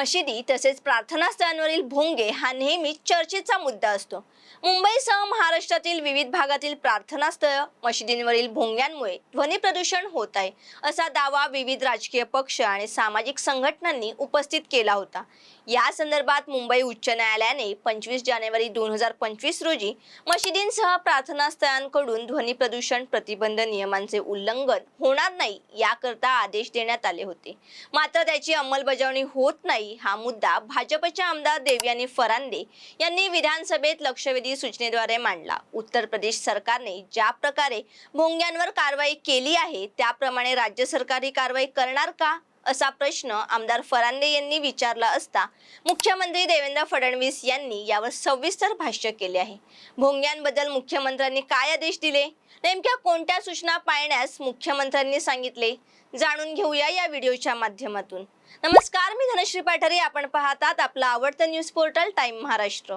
मशिदी तसेच प्रार्थनास्थळांवरील भोंगे हा नेहमी चर्चेचा मुद्दा असतो. मुंबईसह महाराष्ट्रातील विविध भागातील प्रार्थनास्थळ मशिदींवरील भोंग्यांमुळे ध्वनी प्रदूषण होत आहे असा दावा विविध राजकीय पक्ष आणि सामाजिक संघटनांनी उपस्थित केला होता. या संदर्भात मुंबई उच्च न्यायालयाने पंचवीस जानेवारी दोन हजार पंचवीस रोजी मशिदींसह प्रार्थनास्थळांकडून ध्वनी प्रदूषण प्रतिबंध नियमांचे उल्लंघन होणार नाही याकरता आदेश देण्यात आले होते. मात्र त्याची अंमलबजावणी होत नाही हा मुद्दा भाजपच्या आमदार देवयानी फरांदे यांनी विधानसभेत लक्षवेधी सूचनेद्वारे मांडला. उत्तर प्रदेश सरकारने ज्या प्रकारे भोंग्यांवर कारवाई केली आहे त्याप्रमाणे राज्य सरकार ही कारवाई करणार का? असा प्रश्न आमदार फरांदे यांनी विचारला असता मुख्यमंत्री देवेंद्र फडणवीस यांनी यावर सविस्तर भाष्य केले आहे. भोंग्यांबद्दल मुख्यमंत्र्यांनी काय आदेश दिले? नेमक्या कोणत्या सूचना पाळण्यास मुख्यमंत्र्यांनी सांगितले? जाणून घेऊया या व्हिडिओच्या माध्यमातून. नमस्कार मी धनश्री पाठारे. आपण पाहतात आपलं आवडतं न्यूज पोर्टल टाइम महाराष्ट्र.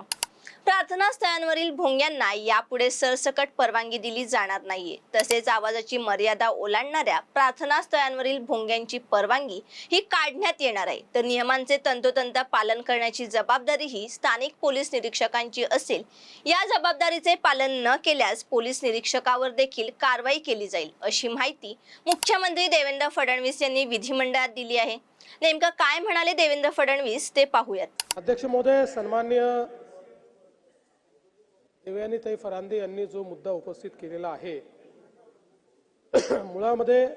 प्रार्थना स्थळांवरील भोंग्यांना यापुढे सरसकट परवानगी दिली जाणार नाहीये. तसेच आवाजाची मर्यादा ओलांडणाऱ्या प्रार्थना स्थळांवरील भोंग्यांची परवानगी ही काढण्यात येणार आहे. तर नियमांचे तंतोतंत पालन करण्याची जबाबदारी ही स्थानिक पोलीस निरीक्षकांची असेल. या जबाबदारीचे पालन न केल्यास पोलीस निरीक्षकावर देखील कारवाई केली जाईल अशी माहिती मुख्यमंत्री देवेंद्र फडणवीस यांनी विधिमंडळात दिली आहे. नेमकं काय म्हणाले देवेंद्र फडणवीस ते पाहूयात. अध्यक्ष महोदय सन्मान्य देवयानीताई फरांदे यांनी जो मुद्दा उपस्थित केलेला आहे मुळामध्ये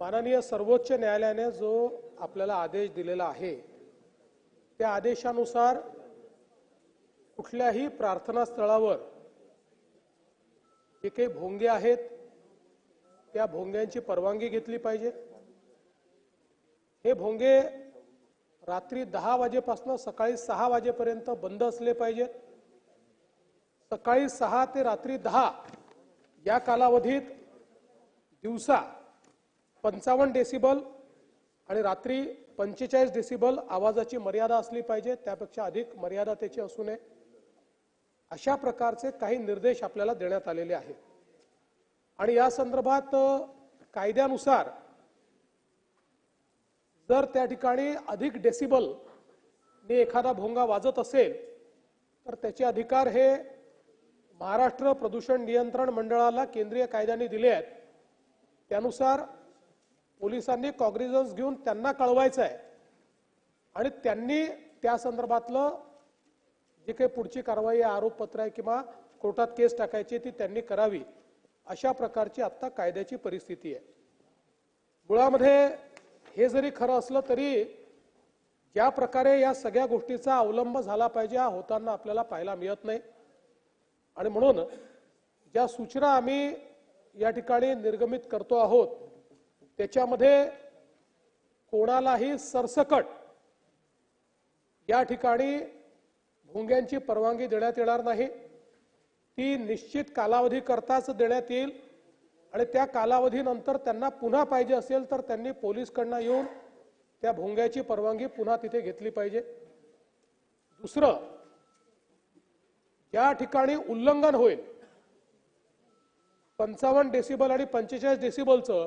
माननीय सर्वोच्च न्यायालयाने जो आपल्याला आदेश दिलेला आहे त्या आदेशानुसार कुठल्याही प्रार्थना स्थळावर जे काही भोंगे आहेत त्या भोंग्यांची परवानगी घेतली पाहिजे. हे भोंगे रात्री दहा वाजेपासून सकाळी सहा वाजेपर्यंत बंद असले पाहिजेत. सकाळी सहा ते रात्री दहा या कालावधीत दिवसा पंचावन्न डेसिबल आणि रात्री पंचेचाळीस डेसिबल आवाजाची मर्यादा असली पाहिजे त्यापेक्षा अधिक मर्यादा त्याची असू नये. अशा प्रकारचे काही निर्देश आपल्याला देण्यात आलेले आहेत. आणि या संदर्भात कायद्यानुसार जर त्या ठिकाणी अधिक डेसिबल ने एखादा भोंगा वाजत असेल तर त्याचे अधिकार हे महाराष्ट्र प्रदूषण नियंत्रण मंडळाला केंद्रीय कायद्याने दिले आहेत. त्यानुसार पोलिसांनी कॉग्निझन्स घेऊन त्यांना कळवायचं आहे आणि त्यांनी त्या संदर्भातलं जे काही पुढची कारवाई आहे आरोपपत्र आहे किंवा कोर्टात केस टाकायची ती त्यांनी करावी अशा प्रकारची आत्ता कायद्याची परिस्थिती आहे. मुळामध्ये हे जरी खरं असलं तरी ज्या प्रकारे या सगळ्या गोष्टीचा अवलंब झाला पाहिजे हा होताना आपल्याला पाहायला मिळत नाही. आणि म्हणून ज्या सूचना आम्ही या ठिकाणी निर्गमित करतो आहोत त्याच्यामध्ये कोणालाही सरसकट या ठिकाणी भोंग्यांची परवानगी देण्यात येणार नाही. ती निश्चित कालावधी करताच देण्यात येईल आणि त्या कालावधीनंतर त्यांना पुन्हा पाहिजे असेल तर त्यांनी पोलीसकडनं येऊन त्या भोंग्याची परवानगी पुन्हा तिथे घेतली पाहिजे. दुसरं या ठिकाणी उल्लंघन होईल. पंचावन्न डेसिबल आणि पंचेचाळीस डेसिबलचं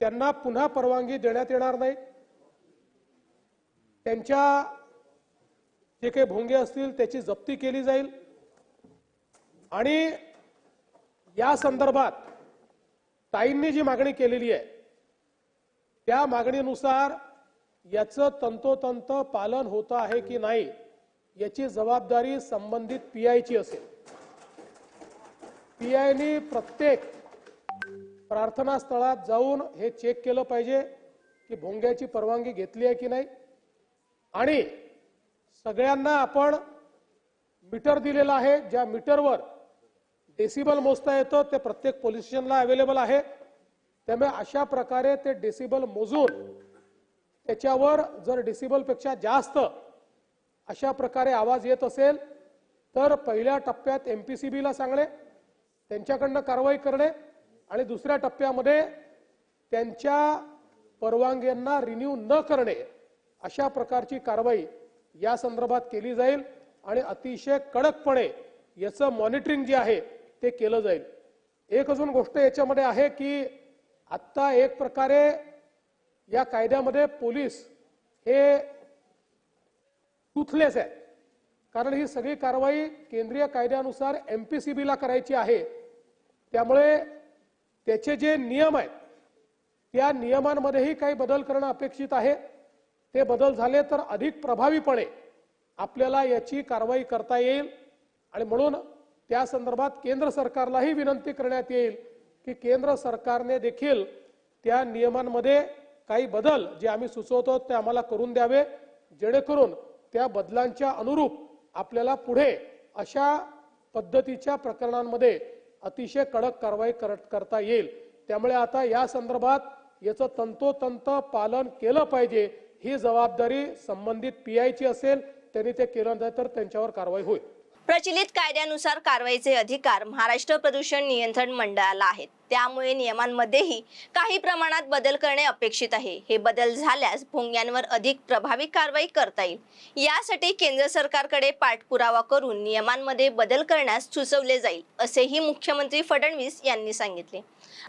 त्यांना पुन्हा परवानगी देण्यात येणार नाही. त्यांच्या जे काही भोंगे असतील त्याची जप्ती केली जाईल. आणि या संदर्भात ताईंनी जी मागणी केलेली आहे त्या मागणीनुसार याचं तंतोतंत पालन होतं आहे की नाही याची जबाबदारी संबंधित पी आयची असेल. पीआयनी प्रत्येक प्रार्थना स्थळात जाऊन हे चेक केलं पाहिजे की भोंग्याची परवानगी घेतली आहे की नाही. आणि सगळ्यांना आपण मीटर दिलेलं आहे ज्या मीटरवर डेसिबल मोजता येतं ते प्रत्येक पोलीस स्टेशनला अवेलेबल आहे. त्यामुळे अशा प्रकारे ते डेसिबल मोजून त्याच्यावर जर डेसिबलपेक्षा जास्त अशा प्रकारे आवाज येत असेल तर पहिल्या टप्प्यात एम पी सी बीला सांगणे त्यांच्याकडनं कारवाई करणे आणि दुसऱ्या टप्प्यामध्ये त्यांच्या परवानग्यांना रिन्यू न करणे अशा प्रकारची कारवाई या संदर्भात केली जाईल आणि अतिशय कडकपणे याचं मॉनिटरिंग जे आहे ते केलं जाईल. एक अजून गोष्ट याच्यामध्ये आहे की आत्ता एक प्रकारे या कायद्यामध्ये पोलीस हे टूथलेस आहे. कारण ही सगळी कारवाई केंद्रीय कायद्यानुसार एम पी सी बीला करायची आहे. त्यामुळे त्याचे जे नियम आहेत त्या नियमांमध्येही काही बदल करणं अपेक्षित आहे. ते बदल झाले तर अधिक प्रभावीपणे आपल्याला याची कारवाई करता येईल आणि म्हणून त्या संदर्भात केंद्र सरकारलाही विनंती करण्यात येईल की केंद्र सरकारने देखील त्या नियमांमध्ये काही बदल जे आम्ही सुचवतो ते आम्हाला करून द्यावे जेणेकरून त्या बदलांच्या अनुरूप आपल्याला पुढे अशा पद्धतीच्या प्रकरणांमध्ये अतिशय कडक कारवाई करता येईल. त्यामुळे आता या संदर्भात याचं तंतोतंत पालन केलं पाहिजे. ही जबाबदारी संबंधित पीआयची असेल त्यांनी ते केलं नाही तर त्यांच्यावर कारवाई होईल. प्रचलित कायद्यानुसार कारवाईचे अधिकार महाराष्ट्र प्रदूषण नियंत्रण मंडळाला आहेत. त्यामुळे नियमांमध्येही काही प्रमाणात बदल करणे अपेक्षित आहे. हे बदल झाल्यास भोंग्यांवर अधिक प्रभावी कारवाई करता येईल. यासाठी केंद्र सरकारकडे पाठपुरावा करून नियमांमध्ये बदल करण्यास सुचवले जाईल असेही मुख्यमंत्री फडणवीस यांनी सांगितले.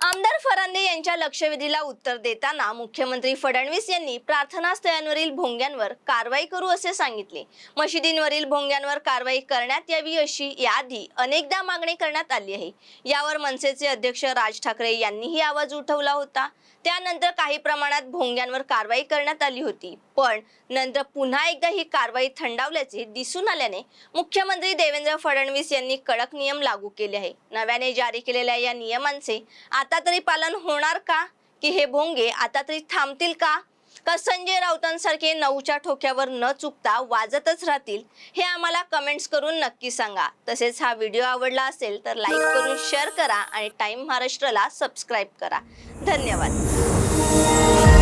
आमदार फरांदे यांच्या लक्षवेधीला उत्तर देताना मुख्यमंत्री फडणवीस यांनी प्रार्थनास्थळांवरील भोंग्यांवर कारवाई करू असे सांगितले. मशिदींवरील भोंग्यांवर कारवाई करण्यात यावी अशी याआधी अनेकदा मागणी करण्यात आली आहे. यावर मनसेचे अध्यक्ष राज ठाकरे यांनीही आवाज उठवला होता. त्यानंतर काही प्रमाणात भोंग्यांवर कारवाई करण्यात आली होती. पण नंतर पुन्हा एकदा ही कारवाई थंडावल्याचे दिसून आल्याने मुख्यमंत्री देवेंद्र फडणवीस यांनी कडक नियम लागू केले आहे नव्याने जारी केलेल्या या नियमांचे आता तरी पालन होणार का? की हे भोंगे आता तरी थांबतील का? का संजय राऊतांसारखे नऊच्या ठोक्यावर न चुकता वाजतच राहतील हे आम्हाला कमेंट्स करून नक्की सांगा. तसेच हा व्हिडिओ आवडला असेल तर लाईक करून शेअर करा आणि टाइम महाराष्ट्राला सबस्क्राईब करा. धन्यवाद.